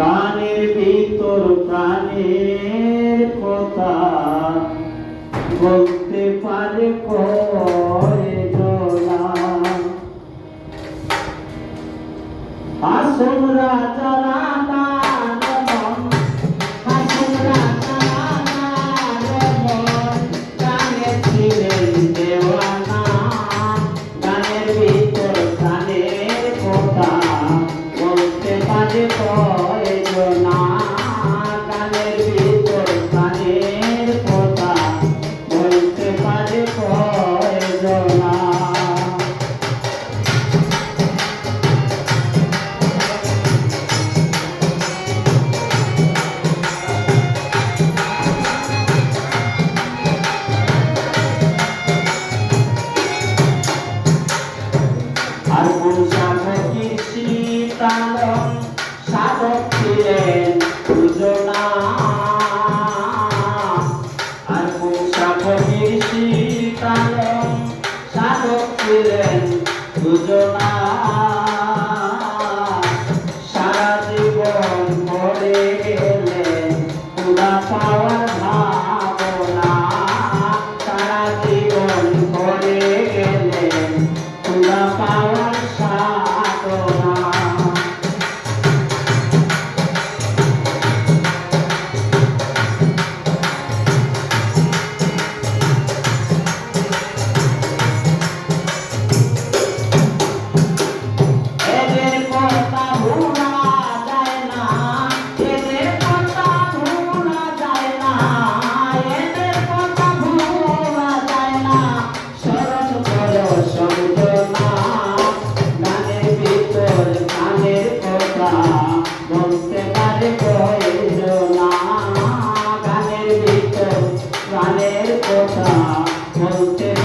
কানের ভিতর কানের কথা বলতে পারে করে আসল রাজা রানা সাধক সাধক ছিলেন দুজনা আর মুসাফি সীতারম সাধক ছিলেন দুজনা।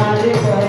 Maria.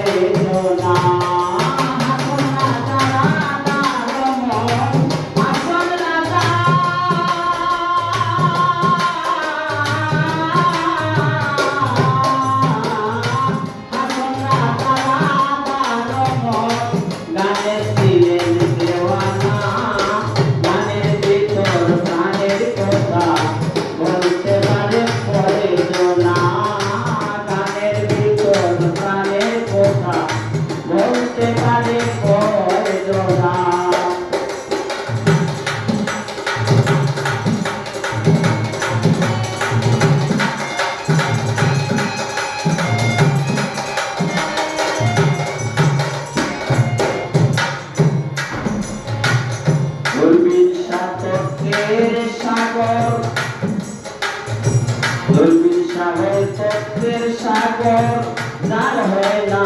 ना रहे ना